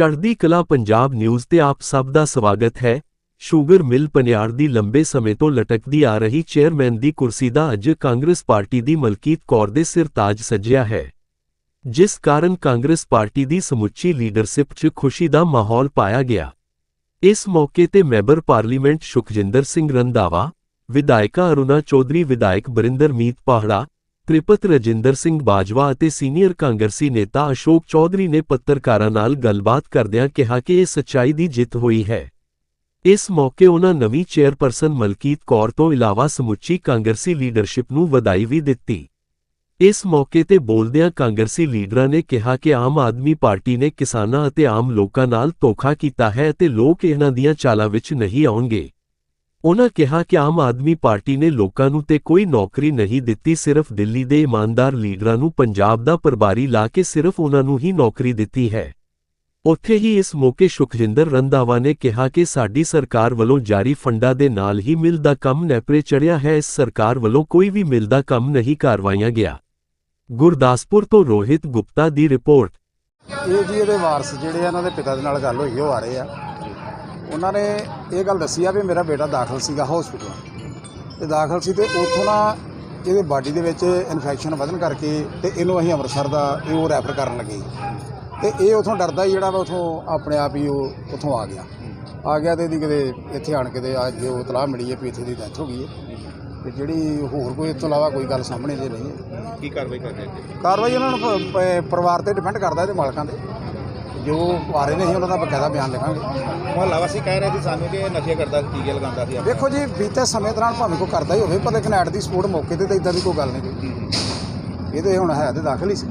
ਚੜ੍ਹਦੀ ਕਲਾ ਪੰਜਾਬ ਨਿਊਜ਼ ਤੇ ਆਪ ਸਭ ਦਾ ਸਵਾਗਤ ਹੈ। ਸ਼ੂਗਰ ਮਿਲ ਪਨਿਆੜ ਦੀ ਲੰਬੇ ਸਮੇਂ ਤੋਂ ਲਟਕਦੀ ਆ ਰਹੀ ਚੇਅਰਮੈਨ ਦੀ ਕੁਰਸੀ ਦਾ ਅੱਜ ਕਾਂਗਰਸ ਪਾਰਟੀ ਦੀ ਮਲਕੀਤ ਕੌਰ ਦੇ ਸਿਰ ਤਾਜ ਸੱਜਿਆ ਹੈ। ਜਿਸ ਕਾਰਨ ਕਾਂਗਰਸ ਪਾਰਟੀ ਦੀ ਸਮੁੱਚੀ ਲੀਡਰਸ਼ਿਪ 'ਚ ਖੁਸ਼ੀ ਦਾ ਮਾਹੌਲ ਪਾਇਆ ਗਿਆ। ਇਸ ਮੌਕੇ ਤੇ ਮੈਂਬਰ ਪਾਰਲੀਮੈਂਟ ਸੁਖਜਿੰਦਰ ਸਿੰਘ ਰੰਧਾਵਾ, ਵਿਧਾਇਕਾ ਅਰੁਣਾ ਚੌਧਰੀ, ਵਿਧਾਇਕ ਬਰਿੰਦਰ ਮੀਤ ਪਾਹੜਾ ਤ੍ਰਿਪਤ ਰਜਿੰਦਰ ਸਿੰਘ ਬਾਜਵਾ ਅਤੇ ਸੀਨੀਅਰ ਕਾਂਗਰਸੀ ਨੇਤਾ ਅਸ਼ੋਕ ਚੌਧਰੀ ਨੇ ਪੱਤਰਕਾਰਾਂ ਨਾਲ ਗੱਲਬਾਤ ਕਰਦਿਆਂ ਕਿਹਾ ਕਿ ਇਹ ਸੱਚਾਈ ਦੀ ਜਿੱਤ ਹੋਈ ਹੈ। ਇਸ ਮੌਕੇ ਉਹਨਾਂ ਨਵੀਂ ਚੇਅਰਪਰਸਨ ਮਲਕੀਤ ਕੌਰ ਤੋਂ ਇਲਾਵਾ ਸਮੁੱਚੀ ਕਾਂਗਰਸੀ ਲੀਡਰਸ਼ਿਪ ਨੂੰ ਵਧਾਈ ਵੀ ਦਿੱਤੀ। ਇਸ ਮੌਕੇ ਤੇ ਬੋਲਦਿਆਂ ਕਾਂਗਰਸੀ ਲੀਡਰਾਂ ਨੇ ਕਿਹਾ ਕਿ ਆਮ ਆਦਮੀ ਪਾਰਟੀ ਨੇ ਕਿਸਾਨਾਂ ਅਤੇ ਆਮ ਲੋਕਾਂ ਨਾਲ ਧੋਖਾ ਕੀਤਾ ਹੈ ਅਤੇ ਲੋਕ ਇਹਨਾਂ ਦੀਆਂ ਚਾਲਾਂ ਵਿੱਚ ਨਹੀਂ ਆਉਣਗੇ। ਉਨ੍ਹਾਂ ਕਿਹਾ ਕਿ ਆਮ ਆਦਮੀ ਪਾਰਟੀ ਨੇ ਲੋਕਾਂ ਨੂੰ ਤੇ ਕੋਈ ਨੌਕਰੀ ਨਹੀਂ ਦਿੱਤੀ, ਸਿਰਫ ਦਿੱਲੀ ਦੇ ਇਮਾਨਦਾਰ ਲੀਡਰਾਂ ਨੂੰ ਪੰਜਾਬ ਦਾ ਪ੍ਰਭਾਰੀ ਲਾ ਕੇ ਸਿਰਫ ਉਹਨਾਂ ਨੂੰ ਹੀ ਨੌਕਰੀ ਦਿੱਤੀ ਹੈ। ਉੱਥੇ ਹੀ ਇਸ ਮੌਕੇ ਸੁਖਜਿੰਦਰ ਰੰਧਾਵਾ ਨੇ ਕਿਹਾ ਕਿ ਸਾਡੀ ਸਰਕਾਰ ਵੱਲੋਂ ਜਾਰੀ ਫੰਡਾਂ ਦੇ ਨਾਲ ਹੀ ਮਿਲ ਦਾ ਕੰਮ ਨੈਪਰੇ ਚੜਿਆ ਹੈ, ਇਸ ਸਰਕਾਰ ਵੱਲੋਂ ਕੋਈ ਵੀ ਮਿਲ ਦਾ ਕੰਮ ਨਹੀਂ ਕਰਵਾਇਆ ਗਿਆ। ਗੁਰਦਾਸਪੁਰ ਤੋਂ ਰੋਹਿਤ ਗੁਪਤਾ ਦੀ ਰਿਪੋਰਟ। ਇਹ ਜੀ ਇਹਦੇ ਵਾਰਸ ਜਿਹੜੇ ਆ, ਇਹਨਾਂ ਦੇ ਪਿਤਾ ਦੇ ਨਾਲ ਗੱਲ ਹੋਈ ਉਹ ਆ ਰਹੇ ਆ। ਉਹਨਾਂ ਨੇ ਇਹ ਗੱਲ ਦੱਸੀ ਆ ਵੀ ਮੇਰਾ ਬੇਟਾ ਦਾਖਲ ਸੀਗਾ ਹਸਪੀਟਲ ਤੇ ਦਾਖਲ ਸੀ ਤੇ ਉੱਥੋਂ ਨਾ ਇਹਦੇ ਬਾਡੀ ਦੇ ਵਿੱਚ ਇਨਫੈਕਸ਼ਨ ਵਧਣ ਕਰਕੇ ਤੇ ਇਹਨੂੰ ਅਸੀਂ ਅੰਮ੍ਰਿਤਸਰ ਦਾ ਇਹ ਉਹ ਰੈਫਰ ਕਰਨ ਲੱਗੇ ਤੇ ਇਹ ਉਥੋਂ ਡਰਦਾ ਹੀ ਜਿਹੜਾ ਵਾ ਉਥੋਂ ਆਪਣੇ ਆਪ ਹੀ ਉਹ ਉਥੋਂ ਆ ਗਿਆ। ਆ ਗਿਆ ਤੇ ਇਹਦੀ ਕਿਤੇ ਇੱਥੇ ਆਣ ਕੇ ਤੇ ਅੱਜ ਉਹ ਤਲਾਹ ਮਿਲੀ ਹੈ ਵੀ ਇੱਥੇ ਦੀ ਡੈਥ ਹੋ ਗਈ ਹੈ। ਤੇ ਜਿਹੜੀ ਹੋਰ ਕੋਈ ਇਸ ਤੋਂ ਇਲਾਵਾ ਕੋਈ ਗੱਲ ਸਾਹਮਣੇ ਦੇ ਨਹੀਂ ਹੈ। ਕੀ ਕਾਰਵਾਈ ਕਰ ਰਹੇ ਨੇ? ਕਾਰਵਾਈ ਉਹਨਾਂ ਨੂੰ ਪ- ਪ- ਪਰਿਵਾਰ ਤੇ ਡਿਪੈਂਡ ਕਰਦਾ ਇਹਦੇ ਮਾਲਕਾਂ ਦੇ ਜੋ ਆ ਰਹੇ ਨੇ ਅਸੀਂ ਉਹਨਾਂ ਦਾ ਬਕਾਇਦਾ ਬਿਆਨ ਲਿਖਾਂਗੇ। ਮੁਹੱਲਾ ਵਾਸੀ ਕਹਿ ਰਹੇ ਸੀ ਸਾਨੂੰ ਕਿ ਇਹ ਨਸ਼ੇ ਕਰਦਾ ਸੀ ਟੀਕੇ ਲਗਾਉਂਦਾ ਸੀ ਵੇਖੋ ਜੀ ਬੀਤੇ ਸਮੇਂ ਦੌਰਾਨ ਭਾਵੇਂ ਕੋਈ ਕਰਦਾ ਹੀ ਹੋਵੇ ਪਰ ਲੇਕਿਨ ਐਟ ਦੀ ਸਪੋਰਟ ਮੌਕੇ ਤੇ ਤਾਂ ਇਦਾਂ ਦੀ ਕੋਈ ਗੱਲ ਨਹੀਂ। ਕੋਈ ਇਹ ਤੇ ਹੁਣ ਹੈ ਤੇ ਦਾਖਲ ਹੀ ਸੀ।